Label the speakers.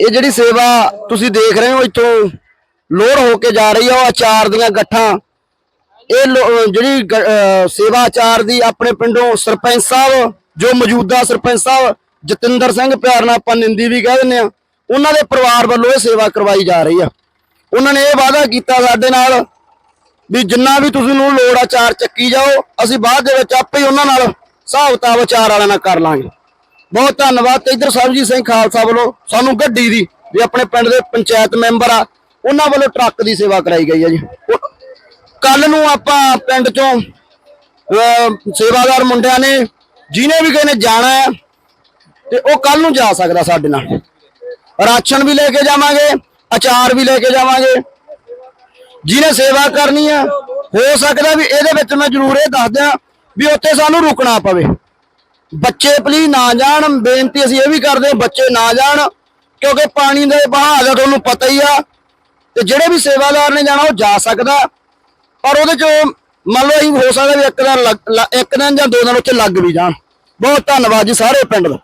Speaker 1: ਇਹ ਜਿਹੜੀ ਸੇਵਾ ਤੁਸੀਂ ਦੇਖ ਰਹੇ ਹੋ, ਇੱਥੋਂ ਲੋਡ ਹੋ ਕੇ ਜਾ ਰਹੀ ਆ, ਉਹ ਅਚਾਰ ਦੀਆਂ ਗੱਠਾਂ। ਇਹ ਲੋ- ਜਿਹੜੀ ਸੇਵਾ ਆਚਾਰ ਦੀ ਆਪਣੇ ਪਿੰਡੋਂ ਸਰਪੰਚ ਸਾਹਿਬ, ਜੋ ਮੌਜੂਦਾ ਸਰਪੰਚ ਸਾਹਿਬ, ਜਤਿੰਦਰ ਸਿੰਘ ਪਿਆਰ ਨਾਲ ਆਪਾਂ ਨਿੰਦੀ ਵੀ ਕਹਿ ਦਿੰਦੇ ਆ, ਉਹਨਾਂ ਦੇ ਪਰਿਵਾਰ ਵੱਲੋਂ ਇਹ ਸੇਵਾ ਕਰਵਾਈ ਜਾ ਰਹੀ ਆ। ਉਹਨਾਂ ਨੇ ਇਹ ਵਾਅਦਾ ਕੀਤਾ ਸਾਡੇ ਨਾਲ ਵੀ ਜਿੰਨਾ ਵੀ ਤੁਸੀਂ ਨੂੰ ਲੋੜ ਆ ਚਾਰ ਚੱਕੀ ਜਾਓ, ਅਸੀਂ ਬਾਅਦ ਦੇ ਵਿੱਚ ਆਪੇ ਹੀ ਉਹਨਾਂ ਨਾਲ ਹਿਸਾਬ ਕਿਤਾਬ ਚਾਰ ਵਾਲਿਆਂ ਨਾਲ ਕਰ ਲਾਂਗੇ। ਬਹੁਤ ਧੰਨਵਾਦ ਤੇ ਇਧਰ ਸਰਬਜੀਤ ਸਿੰਘ ਖਾਲਸਾ ਵੱਲੋਂ ਸਾਨੂੰ ਗੱਡੀ ਦੀ, ਵੀ ਆਪਣੇ ਪਿੰਡ ਦੇ ਪੰਚਾਇਤ ਮੈਂਬਰ ਆ, ਉਹਨਾਂ ਵੱਲੋਂ ਟਰੱਕ ਦੀ ਸੇਵਾ ਕਰਾਈ ਗਈ ਹੈ ਜੀ। ਕੱਲ ਨੂੰ ਆਪਾਂ ਪਿੰਡ ਚੋਂ ਸੇਵਾਦਾਰ ਮੁੰਡਿਆਂ ਨੇ ਜਿਹਨੇ ਵੀ ਕਹਿੰਦੇ ਜਾਣਾ ਹੈ ਤੇ ਉਹ ਕੱਲ ਨੂੰ ਜਾ ਸਕਦਾ ਸਾਡੇ ਨਾਲ। ਰਾਸ਼ਨ ਵੀ ਲੈ ਕੇ ਜਾਵਾਂਗੇ, ਅਚਾਰ ਵੀ ਲੈ ਕੇ ਜਾਵਾਂਗੇ। ਜਿਹਨੇ ਸੇਵਾ ਕਰਨੀ ਆ, ਹੋ ਸਕਦਾ ਵੀ ਇਹਦੇ ਵਿੱਚ ਮੈਂ ਜ਼ਰੂਰ ਇਹ ਦੱਸ ਦਿਆਂ ਵੀ ਉੱਥੇ ਸਾਨੂੰ ਰੁਕਣਾ ਪਵੇ। ਬੱਚੇ ਪਲੀਜ਼ ਨਾ ਜਾਣ, ਬੇਨਤੀ ਅਸੀਂ ਇਹ ਵੀ ਕਰਦੇ ਹਾਂ, ਬੱਚੇ ਨਾ ਜਾਣ, ਕਿਉਂਕਿ ਪਾਣੀ ਦੇ ਬਹਾਅ ਦਾ ਤੁਹਾਨੂੰ ਪਤਾ ਹੀ ਆ, ਤੇ ਜਿਹੜੇ ਵੀ ਸੇਵਾਦਾਰ ਨੇ ਜਾਣਾ ਉਹ ਜਾ ਸਕਦਾ। ਪਰ ਉਹਦੇ ਚ ਮੰਨ ਲਓ ਅਸੀਂ ਹੋ ਸਕਦਾ ਵੀ ਇੱਕ ਦਿਨ ਲੱਗ- ਲ- ਇੱਕ ਦਿਨ ਜਾਂ ਦੋ ਦਿਨ ਉੱਥੇ ਲੱਗ ਵੀ ਜਾਣ। ਬਹੁਤ ਧੰਨਵਾਦ ਜੀ ਸਾਰੇ ਪਿੰਡ ਦਾ।